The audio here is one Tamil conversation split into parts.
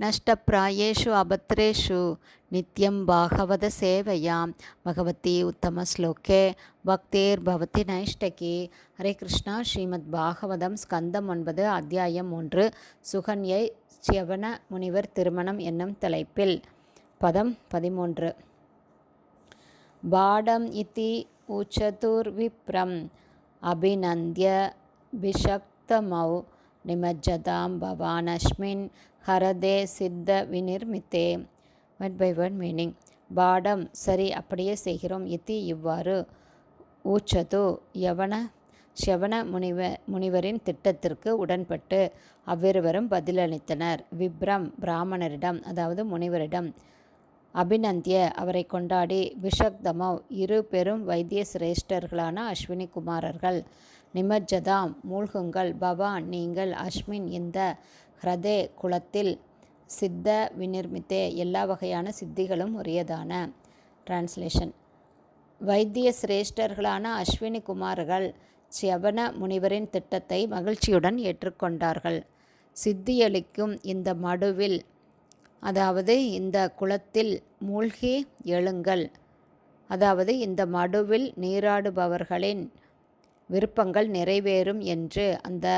நஷ்டப்பிராயேஷு அபத்ரேஷு நித்யம் பாகவத சேவையாம் பகவதி உத்தமஸ்லோகே பக்தேர் பவதி நைஷ்டகி ஹரே கிருஷ்ணா ஸ்ரீமத் பாகவதம் ஸ்கந்தம் ஒன்பது அத்தியாயம் ஒன்று சுகன்யை சியவன முனிவர் திருமணம் என்னும் தலைப்பில் பதம் பதிமூன்று பாடம் இதி உச்சதுர்விப்ரம் அபிநந்திய பிஷக்தமௌ நிமஜ்ஜதாம் பவானஸ்மின் ஹரதே சித்த விநிர்மித்தே. வட் பை வட் மீனிங் பாடம் சரி அப்படியே செய்கிறோம். இத்தி இவ்வாறு. ஊச்சது யவன ஷவன முனிவ முனிவரின் திட்டத்திற்கு உடன்பட்டு அவ்விருவரும் பதிலளித்தனர். விப்ரம் பிராமணரிடம் அதாவது முனிவரிடம். அபிநந்திய அவரை கொண்டாடி பிஷக்தமவ் இரு பெரும் வைத்திய சிரேஷ்டர்களான அஸ்வினி குமாரர்கள் நிமஜ்ஜதாம் மூழ்குங்கள் பவான் நீங்கள் அஸ்மின் இந்த ஹ்ரதே குலத்தில் சித்த விநிர்மித்தே எல்லா வகையான சித்திகளும் உரியதான. டிரான்ஸ்லேஷன் வைத்திய சிரேஷ்டர்களான அஸ்வினி குமார்கள் சியவன முனிவரின் திட்டத்தை மகிழ்ச்சியுடன் ஏற்றுக்கொண்டார்கள். சித்தியளிக்கும் இந்த மடுவில் அதாவது இந்த குளத்தில் மூழ்கி எழுங்கள். அதாவது இந்த மடுவில் நீராடுபவர்களின் விருப்பங்கள் நிறைவேறும் என்று அந்த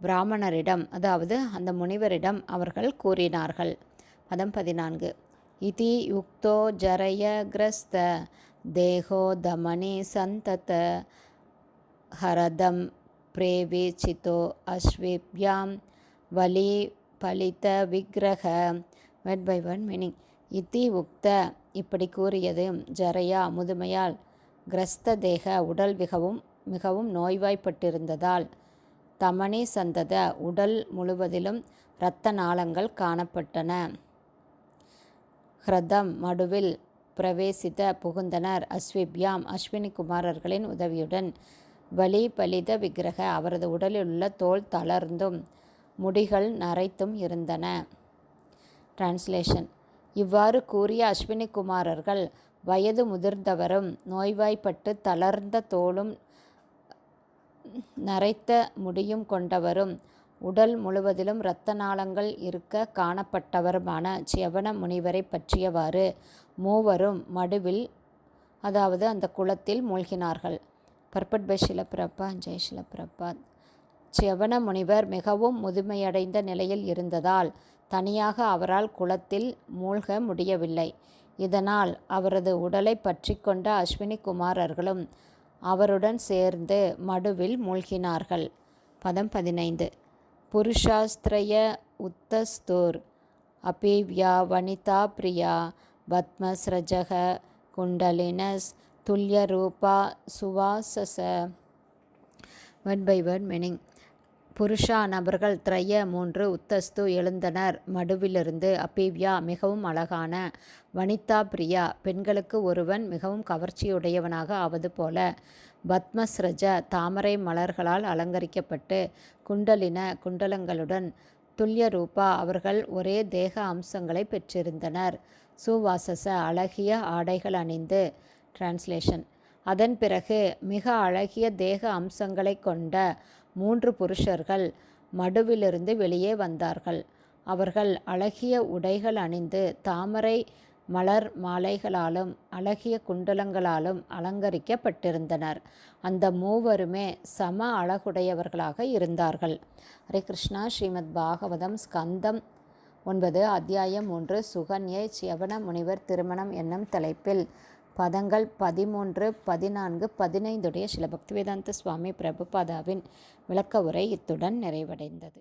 பிராமணரிடம் அதாவது அந்த முனிவரிடம் அவர்கள் கூறினார்கள். பதம் பதினான்கு. இதி யுக்தோ ஜரயகிரஸ்த தேகோ தமனி சந்தத ஹரதம் பிரேவேச்சிதோ அஸ்விப்யாம் வலி பலித விக்கிரக வெட் பை ஒன் மீனிங் இத்தி உக்த இப்படி கூறியது ஜரையா முதுமையால். கிரஸ்த தேக உடல் மிகவும் மிகவும் நோய்வாய்ப்பட்டிருந்ததால் தமணி சந்தத உடல் முழுவதிலும் இரத்த நாளங்கள் காணப்பட்டன. ஹ்ரதம் மடுவில் பிரவேசித்த புகுந்தனர் அஸ்விப்யாம் அஸ்வினி குமாரர்களின் உதவியுடன் வலி பலித விக்கிரக அவரது உடலில் உள்ள தோல் தளர்ந்தும் முடிகள் நரைத்தும் இருந்தன. டிரான்ஸ்லேஷன் இவ்வாறு கூறிய அஸ்வினி குமாரர்கள் வயது முதிர்ந்தவரும் நோய்வாய்ப்பட்டு தளர்ந்த தோளும் நரைத்த முடியும் கொண்டவரும் உடல் முழுவதிலும் இரத்த நாளங்கள் இருக்க காணப்பட்டவருமான செவன முனிவரை பற்றியவாறு மூவரும் மடுவில் அதாவது அந்த குளத்தில் மூழ்கினார்கள். பர்பட் பை சிலப்பிரப்பா ஜெய் ஷிலப்பிரப்பாத் செவன முனிவர் மிகவும் முதுமையடைந்த நிலையில் இருந்ததால் தனியாக அவரால் குளத்தில் மூழ்க முடியவில்லை. இதனால் அவரது உடலை பற்றி கொண்ட அஸ்வினி குமாரர்களும் அவருடன் சேர்ந்து மடுவில் மூழ்கினார்கள். பதம் பதினைந்து. புருஷாஸ்திரய உத்தஸ்தூர் அபிவ்யா வனிதா பிரியா பத்மஸ்ரஜக குண்டலினஸ் துல்யரூபா சுவாசச வட் பை வன் மீனிங் புருஷா நபர்கள் திரைய மூன்று உத்தஸ்து எழுந்தனர். மடுவிலிருந்து அபிவ்யா மிகவும் அழகான வனிதா பிரியா. பெண்களுக்கு ஒருவன் மிகவும் கவர்ச்சியுடையவனாக ஆவது போல. பத்மஸ்ரஜ தாமரை மலர்களால் அலங்கரிக்கப்பட்டு குண்டலின குண்டலங்களுடன் துல்லிய ரூபா அவர்கள் ஒரே தேக அம்சங்களை பெற்றிருந்தனர். சுவாசச அழகிய ஆடைகள் அணிந்து. டிரான்ஸ்லேஷன் அதன் பிறகு மிக அழகிய தேக அம்சங்களை கொண்ட மூன்று புருஷர்கள் மடுவிலிருந்து வெளியே வந்தார்கள். அவர்கள் அழகிய உடைகள் அணிந்து தாமரை மலர் மாலைகளாலும் அழகிய குண்டலங்களாலும் அலங்கரிக்கப்பட்டிருந்தனர். அந்த மூவருமே சம அழகுடையவர்களாக இருந்தார்கள். ஹரே கிருஷ்ணா. ஸ்ரீமத் பாகவதம் ஸ்கந்தம் ஒன்பது அத்தியாயம் ஒன்று சுகன்யை சியவன முனிவர் திருமணம் என்னும் தலைப்பில் பதங்கள் பதிமூன்று பதினான்கு பதினைந்துடைய சில பக்திவேதாந்த சுவாமி பிரபுபாதாவின் விளக்க உரை இத்துடன் நிறைவடைந்தது.